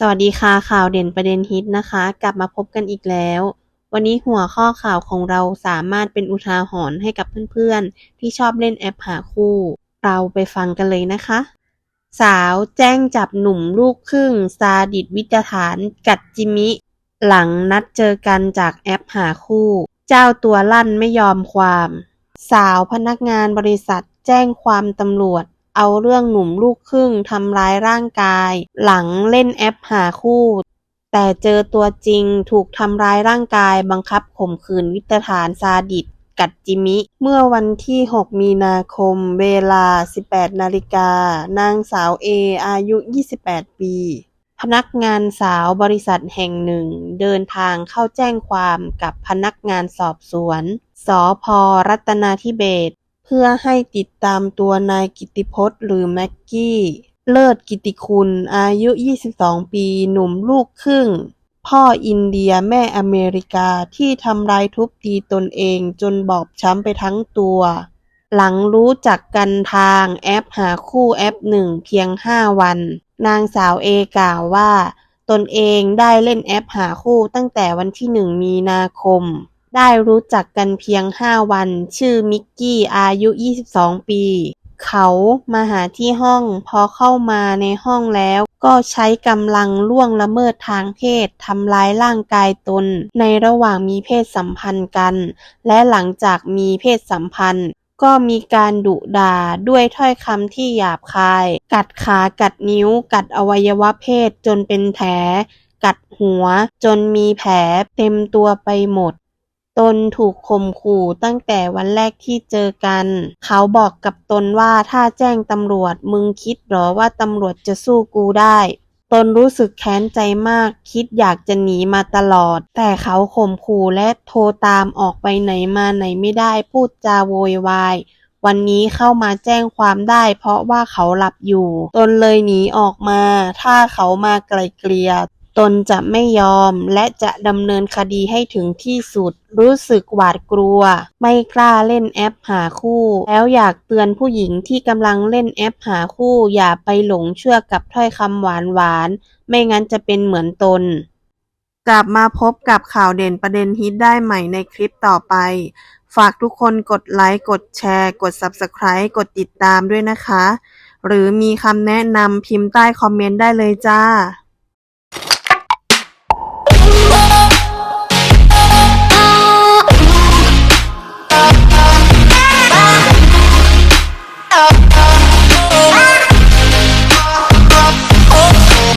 สวัสดีค่ะข่าวเด่นประเด็นฮิตนะคะ กลับมาพบกันอีกแล้ว วันนี้หัวข้อข่าวของเราสามารถเป็นอุทาหรณ์ให้กับเพื่อนๆ ที่ชอบเล่นแอปหาคู่ เราไปฟังกันเลยนะคะ สาวแจ้งจับหนุ่มลูกครึ่งซาดิสวิจฐาน กัดจิมิ หลังนัดเจอกันจากแอปหาคู่ เจ้าตัวลั่นไม่ยอมความ สาวพนักงานบริษัทแจ้งความตำรวจ เอาเรื่องหนุ่มลูกครึ่งทำร้ายร่างกาย หลังเล่นแอปหาคู่ แต่เจอตัวจริงถูกทำร้ายร่างกาย บังคับข่มขืนวิตฐานซาดิสกัดจิมิ เมื่อวันที่ 6 มีนาคม เวลา 18 นาฬิกา นางสาวเอ อายุ 28 ปี พนักงานสาวบริษัทแห่งหนึ่ง เดินทางเข้าแจ้งความกับพนักงานสอบสวน สพรัตนาธิเบศ เพื่อให้ติดตามตัวนายกิติพจน์หรือแม็กกี้ เลิศกิติคุณอายุ 22 ปีหนุ่มลูกครึ่ง พ่ออินเดียแม่อเมริกาที่ทำร้ายทุบตีตนเองจนบอบช้ำไปทั้งตัว หลังรู้จักกันทางแอปหาคู่แอปหนึ่งเพียง 5 วัน นางสาวเอกล่าวว่า ตนเองได้เล่นแอปหาคู่ตั้งแต่วันที่ 1 มีนาคม ได้รู้จักกันเพียง5วัน ชื่อมิกกี้อายุ 22 ปี เขามาหาที่ห้อง พอเข้ามาในห้องแล้วก็ใช้กำลังล่วงละเมิดทางเพศทำร้ายร่างกายตน ในระหว่างมีเพศสัมพันธ์กัน และหลังจากมีเพศสัมพันธ์ ก็มีการดุด่าด้วยถ้อยคำที่หยาบคาย กัดขากัดนิ้ว กัดอวัยวะเพศจนเป็นแผลกัดหัวจนมีแผลเต็มตัวไปหมด ตนถูกข่มขู่ตั้งแต่วันแรกที่เจอกัน เขาบอกกับตนว่าถ้าแจ้งตำรวจมึงคิดหรอว่าตำรวจจะสู้กูได้ ตนรู้สึกแค้นใจมาก คิดอยากจะหนีมาตลอด แต่เขาข่มขู่และโทรตามออกไปไหนมาไหนไม่ได้พูดจาโวยวายวันนี้เข้ามาแจ้งความได้ เพราะว่าเขาหลับอยู่ ตนเลยหนีออกมา ถ้าเขามาไกลเกลี่ย ตนจะไม่ยอมและจะดำเนินคดีให้ถึงที่สุด รู้สึกหวาดกลัว ไม่กล้าเล่นแอปหาคู่ แล้วอยากเตือนผู้หญิงที่กำลังเล่นแอปหาคู่ อย่าไปหลงเชื่อกับถ้อยคำหวานหวาน ไม่งั้นจะเป็นเหมือนตนกลับมาพบกับข่าวเด่นประเด็นฮิตได้ใหม่ในคลิปต่อไป ฝากทุกคนกดไลค์ กดแชร์ กด Subscribe กดติดตามด้วยนะคะ หรือมีคำแนะนำพิมพ์ใต้คอมเมนต์ได้เลยจ้า